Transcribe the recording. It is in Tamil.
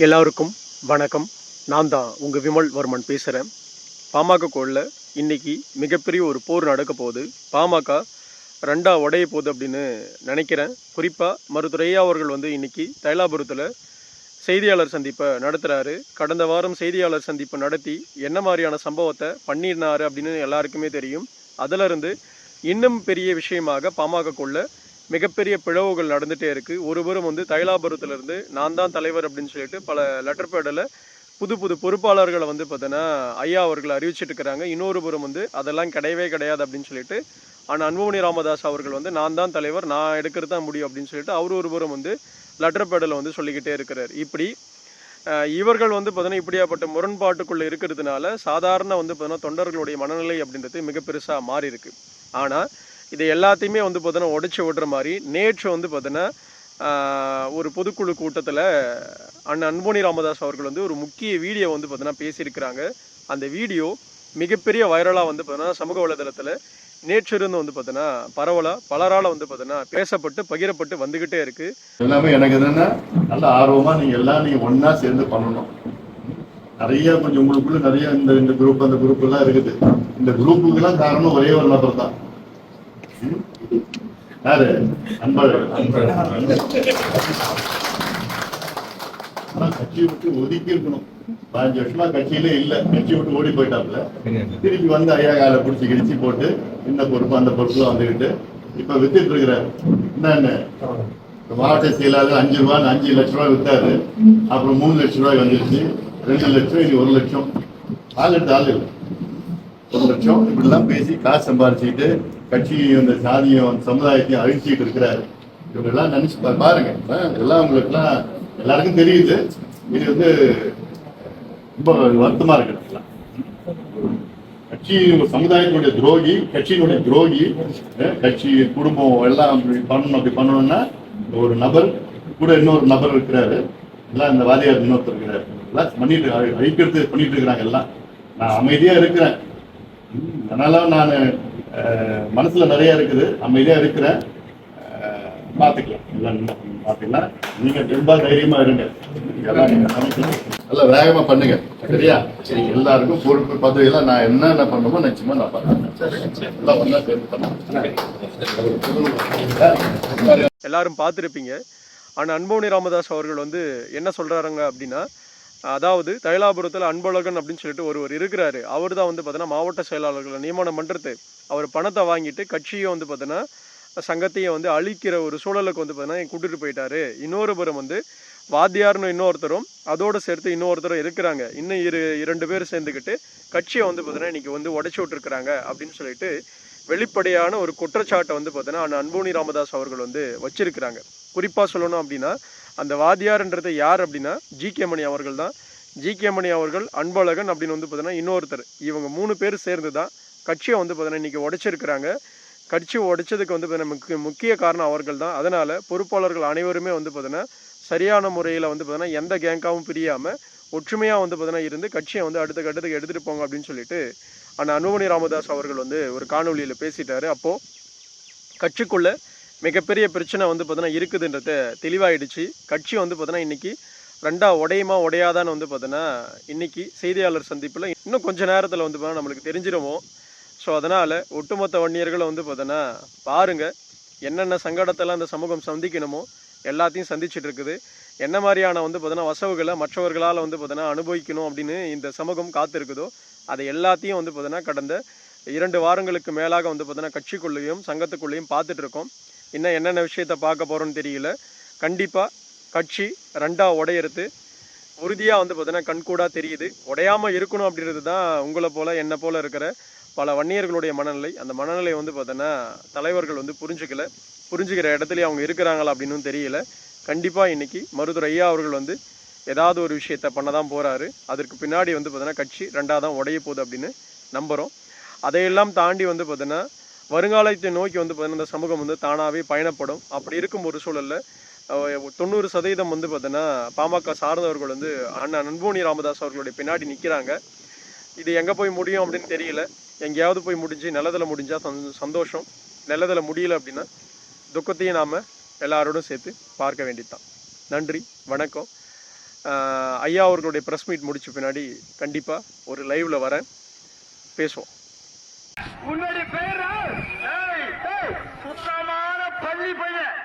எல்லாருக்கும் வணக்கம். நான் தான் உங்கள் விமல் வர்மன் பேசுகிறேன் பாமக கோளில் இன்னைக்கு மிகப்பெரிய ஒரு போர் நடக்க போகுது. பாமக ரெண்டா உடைய போகுது அப்படின்னு நினைக்கிறேன். குறிப்பாக மருத்துவரையா அவர்கள் வந்து இன்னைக்கு தைலாபுரத்தில் செய்தியாளர் சந்திப்பை நடத்துகிறாரு கடந்த வாரம் செய்தியாளர் சந்திப்பை நடத்தி என்ன மாதிரியான சம்பவத்தை பண்ணியிருந்தாரு அப்படின்னு எல்லாருக்குமே தெரியும். அதிலிருந்து இன்னும் பெரிய விஷயமாக பாமக கொள்ள மிகப்பெரிய பிளவுகள் நடந்துகிட்டே இருக்குது ஒருவரும் வந்து தைலாபுரத்துலேருந்து நான் தான் தலைவர் அப்படின்னு சொல்லிட்டு பல லெட்டர் பேடில் புது புது பொறுப்பாளர்களை வந்து பார்த்தோன்னா ஐயா அவர்கள் அறிவிச்சிட்டு இருக்கிறாங்க. இன்னொரு புறம் வந்து அதெல்லாம் கிடையவே கிடையாது அப்படின்னு சொல்லிட்டு ஆனால் அன்புமணி ராமதாஸ் அவர்கள் வந்து நான் தான் தலைவர் நான் எடுக்கிறது தான் முடியும் அப்படின்னு சொல்லிட்டு அவர் ஒரு புறம் வந்து லெட்டர் பேடில் வந்து சொல்லிக்கிட்டே இருக்கிறார். இப்படி இவர்கள் வந்து பார்த்தோன்னா இப்படியாப்பட்ட முரண்பாட்டுக்குள்ளே இருக்கிறதுனால சாதாரண வந்து பார்த்தோன்னா தொண்டர்களுடைய மனநிலை அப்படின்றது மிக பெருசாக மாறி இருக்கு ஆனால் இதை எல்லாத்தையுமே வந்து பார்த்தோன்னா உடச்சி விடுற மாதிரி. நேற்று வந்து பார்த்தோன்னா ஆஹ், ஒரு பொதுக்குழு கூட்டத்தில் அண்ணன் அன்போனி ராமதாஸ் அவர்கள் வந்து ஒரு முக்கிய வீடியோ வந்து பார்த்தோன்னா பேசியிருக்கிறாங்க. அந்த வீடியோ மிகப்பெரிய வைரலாக வந்து பார்த்தோன்னா சமூக வலைதளத்தில் நேற்று இருந்து வந்து பார்த்தோன்னா பரவலாக பலரால் வந்து பார்த்தோன்னா பேசப்பட்டு பகிரப்பட்டு வந்துக்கிட்டே இருக்கு. எல்லாமே எனக்கு என்னென்னா நல்ல ஆர்வமா நீங்க எல்லாம் நீங்கள் ஒன்றா சேர்ந்து பண்ணணும். நிறைய கொஞ்சம் உங்களுக்குள்ள நிறைய இந்த இந்த குரூப் அந்த குரூப் எல்லாம் இருக்குது. இந்த குரூப்புக்கெல்லாம் காரணம் ஒரே ஒரு நபர் தான் யாரு? அன்பழகன். ஆனா கட்சியை விட்டு ஒதுக்கி இருக்கணும். பதினஞ்சு வருஷமா கட்சியில இல்ல. கட்சி விட்டு ஓடி போயிட்டாப்ல திருப்பி வந்து ஐயா காலை பிடிச்சி கிடிச்சு போட்டு இந்த பொறுப்பு அந்த பொறுப்பு வந்துகிட்டு இப்ப வித்துட்டு இருக்கிறாரு என்னன்னு? மாவட்ட செயலாளர் அஞ்சு ரூபாய் அஞ்சு லட்ச ரூபாய் வித்தாரு. அப்புறம் மூணு லட்ச ரூபாய் வந்துருச்சு ரெண்டு லட்சம் இனி ஒரு லட்சம். ஆள் எடுத்து ஆள் இல்லை. ஒரு லட்சம். இப்படிலாம் பேசி காசு சம்பாரிச்சுக்கிட்டு கட்சியும் இந்த சாதியும் அந்த சமுதாயத்தையும் அழிச்சிட்டு இருக்கிறாரு. இவங்கெல்லாம் நினைச்சு பாருங்க. எல்லாம் உங்களுக்குலாம் எல்லாருக்கும் தெரியுது. இது வந்து ரொம்ப வருத்தமா இருக்கு கட்சி சமுதாயத்தினுடைய துரோகி கட்சியினுடைய துரோகி கட்சி குடும்பம் எல்லாம் அப்படி பண்ணணும் அப்படி பண்ணணும்னா ஒரு நபர் கூட இன்னொரு நபர் இருக்கிறாரு. எல்லாம் இந்த வாதியார் இன்னொருத்தர் இருக்கிறாரு. எல்லாம் பண்ணிட்டு அழிக்கிறது பண்ணிட்டு இருக்கிறாங்க எல்லாம். நான் அமைதியா இருக்கிறேன். அதனால நான் மனசுல நிறைய இருக்குது. அமைதியா இருக்கிறேன். அஹ், பார்த்துக்கலாம் நீங்க ரொம்ப தைரியமா இருங்க. நல்லா வேகமா பண்ணுங்க. சரியா? சரி எல்லாருக்கும் பொறுப்பு பதவியெல்லாம் நான் என்னென்ன பண்ணணுமோ நிச்சயமா நான் பண்ணுறேன் எல்லாரும் பார்த்துருப்பீங்க. ஆனால் அன்பவுனி ராமதாஸ் அவர்கள் வந்து என்ன சொல்கிறாருங்க அப்படின்னா அதாவது தைலாபுரத்தில் அன்பழகன் அப்படின்னு சொல்லிட்டு ஒருவர் இருக்கிறாரு. அவர் தான் வந்து பார்த்தோன்னா மாவட்ட செயலாளர்களை நியமனம் பண்ணுறது அவர் பணத்தை வாங்கிட்டு கட்சியை வந்து பார்த்தோன்னா சங்கத்தையும் வந்து அழிக்கிற ஒரு சூழலுக்கு வந்து பார்த்தீங்கன்னா கூட்டிகிட்டு போயிட்டாரு. இன்னொரு புறம் வந்து வாத்தியார்னு இன்னொருத்தரும் அதோடு சேர்த்து இன்னொருத்தரும் இருக்கிறாங்க. இன்னும் இரு இரண்டு பேர் சேர்ந்துக்கிட்டு கட்சியை வந்து பார்த்தீங்கன்னா இன்னைக்கு வந்து உடச்சி விட்டுருக்குறாங்க அப்படின்னு சொல்லிட்டு வெளிப்படையான ஒரு குற்றச்சாட்டை வந்து பார்த்தீங்கன்னா அன்பூனி ராமதாஸ் அவர்கள் வந்து வச்சிருக்கிறாங்க. குறிப்பாக சொல்லணும் அப்படின்னா அந்த வாத்தியார்ன்றது யார் அப்படின்னா ஜி கே மணி அவர்கள் தான். ஜி கே மணி அவர்கள் அன்பழகன் அப்படின்னு வந்து பார்த்தோன்னா இன்னொருத்தர். இவங்க மூணு பேர் சேர்ந்து தான் கட்சியை வந்து பார்த்தோன்னா இன்றைக்கி உடைச்சிருக்கிறாங்க. கட்சி உடைச்சதுக்கு வந்து பார்த்தீங்கன்னா முக்கிய முக்கிய காரணம் அவர்கள் தான். அதனால் பொறுப்பாளர்கள் அனைவருமே வந்து பார்த்தோன்னா சரியான முறையில் வந்து பார்த்தீங்கன்னா எந்த கேங்காகவும் பிரியாமல் ஒற்றுமையாக வந்து பார்த்தோன்னா இருந்து கட்சியை வந்து அடுத்த கட்டத்துக்கு எடுத்துகிட்டு போங்க அப்படின்னு சொல்லிட்டு ஆனால் அன்புமணி ராமதாஸ் அவர்கள் வந்து ஒரு காணொலியில் பேசிட்டாரு. அப்போது கட்சிக்குள்ளே மிகப்பெரிய பிரச்சனை வந்து பார்த்தீங்கன்னா இருக்குதுன்றது தெளிவாயிடுச்சு. கட்சி வந்து பார்த்தீங்கன்னா இன்னைக்கு ரெண்டா உடையுமா உடையாதான்னு வந்து பார்த்தோன்னா இன்னைக்கு செய்தியாளர் சந்திப்பில் இன்னும் கொஞ்சம் நேரத்தில் வந்து பார்த்தீங்கன்னா நம்மளுக்கு தெரிஞ்சிருவோம் ஸோ அதனால் ஒட்டுமொத்த வன்னியர்களை வந்து பார்த்தோன்னா பாருங்கள் என்னென்ன சங்கடத்தெல்லாம் அந்த சமூகம் சந்திக்கணுமோ எல்லாத்தையும் சந்திச்சுட்டு இருக்குது. என்ன மாதிரியான வந்து பார்த்தோன்னா வசவுகளை மற்றவர்களால் வந்து பார்த்தோன்னா அனுபவிக்கணும் அப்படின்னு இந்த சமூகம் காத்திருக்குதோ அதை எல்லாத்தையும் வந்து பார்த்தோன்னா கடந்த இரண்டு வாரங்களுக்கு மேலாக வந்து பார்த்தோன்னா கட்சிக்குள்ளேயும் சங்கத்துக்குள்ளேயும் பார்த்துட்ருக்கோம் இன்னும் என்னென்ன விஷயத்த பார்க்க போகிறோன்னு தெரியல. கண்டிப்பாக கட்சி ரெண்டாக உடையிறது உறுதியாக வந்து பார்த்தீங்கன்னா கண்கூடாக தெரியுது. உடையாமல் இருக்கணும் அப்படின்றது தான் உங்களை போல் என்னை போல் இருக்கிற பல வன்னியர்களுடைய மனநிலை. அந்த மனநிலை வந்து பார்த்தோன்னா தலைவர்கள் வந்து புரிஞ்சுக்கல. புரிஞ்சுக்கிற இடத்துலையே அவங்க இருக்கிறாங்களா அப்படின்னு தெரியல. கண்டிப்பாக இன்னைக்கு மருதுரை ஐயா அவர்கள் வந்து ஏதாவது ஒரு விஷயத்த பண்ண தான் போகிறாரு அதற்கு பின்னாடி வந்து பார்த்தோன்னா கட்சி ரெண்டாக தான் உடைய போகுது அப்படின்னு நம்புகிறோம் அதையெல்லாம் தாண்டி வந்து பார்த்தோன்னா வருங்காலத்தை நோக்கி வந்து பார்த்தீங்கன்னா இந்த சமூகம் வந்து தானாகவே பயணப்படும். அப்படி இருக்கும் ஒரு சூழலில் தொண்ணூறு சதவீதம் வந்து பார்த்தீங்கன்னா பாமக சார்ந்தவர்கள் வந்து அண்ணா நண்போனி ராமதாஸ் அவர்களுடைய பின்னாடி நிற்கிறாங்க இது எங்கே போய் முடியும் அப்படின்னு தெரியல. எங்கேயாவது போய் முடிஞ்சு நல்லதில் முடிஞ்சால் சந்தோஷம். நல்லதில் முடியல அப்படின்னா துக்கத்தையும் நாம் எல்லாரோடும் சேர்த்து பார்க்க வேண்டியதுதான். நன்றி வணக்கம். ஐயா அவர்களுடைய ப்ரெஸ் மீட் முடிச்ச பின்னாடி கண்டிப்பாக ஒரு லைவில் வரேன். பேசுவோம். உன்னுடைய பேரா? могли понять.